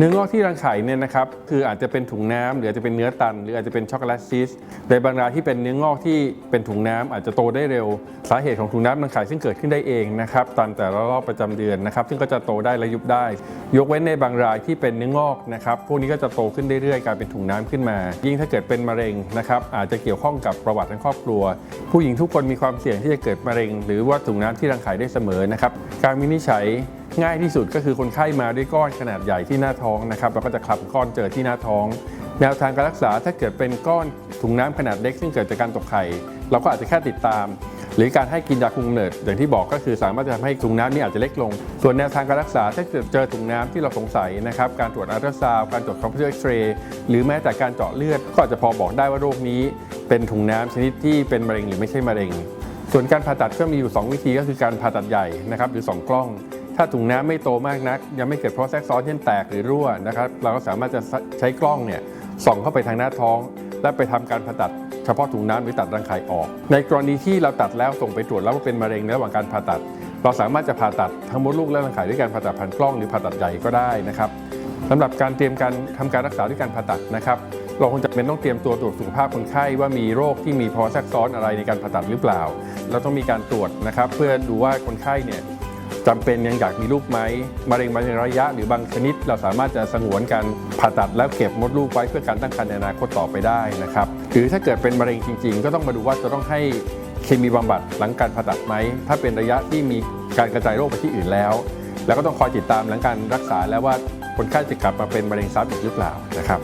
เนื้องอกที่รังไข่เนี่ยนะครับคืออาจจะเป็นถุงน้ำหรืออาจจะเป็นเนื้อตัน หรืออาจจะเป็นช็อกโกแลตซีสในบางรายที่เป็นเนื้องอกที่เป็นถุงน้ำอาจจะโตได้เร็ว สาเหตุของถุงน้ำรังไข่ซึ่งเกิดขึ้นได้เองนะครับตามแต่ละรอบประจำเดือนนะครับ ซึ่งก็จะโตได้และยุบได้ ยกเว้นในบางรายที่เป็นเนื้องอกนะครับพวกนี้ก็จะโตขึ้นเรื่อยๆกลายเป็นถุงน้ำขึ้นมา ยิ่งถ้าเกิดเป็นมะเร็งนะครับอาจจะเกี่ยวข้องกับประวัติทางครอบครัว ผู้หญิงทุกคนมีความเสี่ยงที่จะเกิดมะเร็ง หรือว่าถุงน้ำที่รังไข่ได้เสมอนะครับการวินิจฉัย ง่ายที่สุดก็คือคนไข้มาด้วยก้อนขนาดใหญ่ที่หน้าท้องนะครับเราก็จะคลำก้อนเจอที่หน้าท้อง แนวทางการรักษาถ้าเกิดเป็นก้อนถุงน้ำขนาดเล็กซึ่งเกิดจากการตกไข่เราก็อาจจะแค่ติดตาม หรือการให้กินยาคุมกำเนิดอย่างที่บอกก็คือสามารถจะทำให้ถุงน้ำนี้อาจจะเล็กลง ส่วนแนวทางการรักษาถ้าเกิดเจอถุงน้ำที่เราสงสัยนะครับการตรวจอัลตราซาวด์การตรวจคอมพิวเตอร์เอ็กซเรย์หรือแม้แต่การเจาะเลือดก็อาจจะพอบอกได้ว่าโรคนี้ เป็นถุงน้ำชนิดที่เป็นมะเร็งหรือไม่ใช่มะเร็ง ส่วนการผ่าตัดก็มีอยู่ 2 วิธีก็คือการผ่าตัดใหญ่นะครับหรือ 2 กล้อง ถ้าถุงน้ำไม่โตมากนัก ยังไม่เกิดเพราะแทรกซ้อนเช่นแตกหรือรั่วนะครับเราก็สามารถจะใช้กล้องเนี่ยส่องเข้าไปทางหน้าท้อง และไปทำการผ่าตัดเฉพาะถุงน้ำหรือตัดรังไข่ออก ในกรณีที่เราตัดแล้วส่งไปตรวจแล้วว่าเป็นมะเร็งในระหว่างการผ่าตัด เราสามารถจะผ่าตัดทั้งมดลูกและรังไข่ด้วยการผ่าตัดผ่านกล้องหรือผ่าตัดใหญ่ก็ได้นะครับสำหรับการเตรียมการทำการรักษาด้วยการผ่าตัดนะครับเราคงจะเป็นต้องเตรียมตัวตรวจสุขภาพคนไข้ว่ามีโรคที่มีภาวะแทรกซ้อนอะไรในการผ่าตัดหรือเปล่า เราต้องมีการตรวจนะครับ เพื่อดูว่าคนไข้เนี่ย จำเป็นยังอยากมีลูกไหมมะเร็งมาในระยะ หรือบางชนิดเราสามารถจะสงวนการผ่าตัดแล้วเก็บมดลูกไว้เพื่อการตั้งครรภ์ในอนาคตต่อไปได้นะครับหรือถ้าเกิดเป็นมะเร็งจริง ๆ ก็ต้องมาดูว่าจะต้องให้เคมีบำบัดหลังการผ่าตัดไหมถ้าเป็นระยะที่มีการกระจายโรคไปที่อื่นแล้ว แล้วก็ต้องคอยติดตามหลังการรักษาแล้วว่าคนไข้จะกลับมาเป็นมะเร็งซ้ำอีกหรือเปล่านะครับ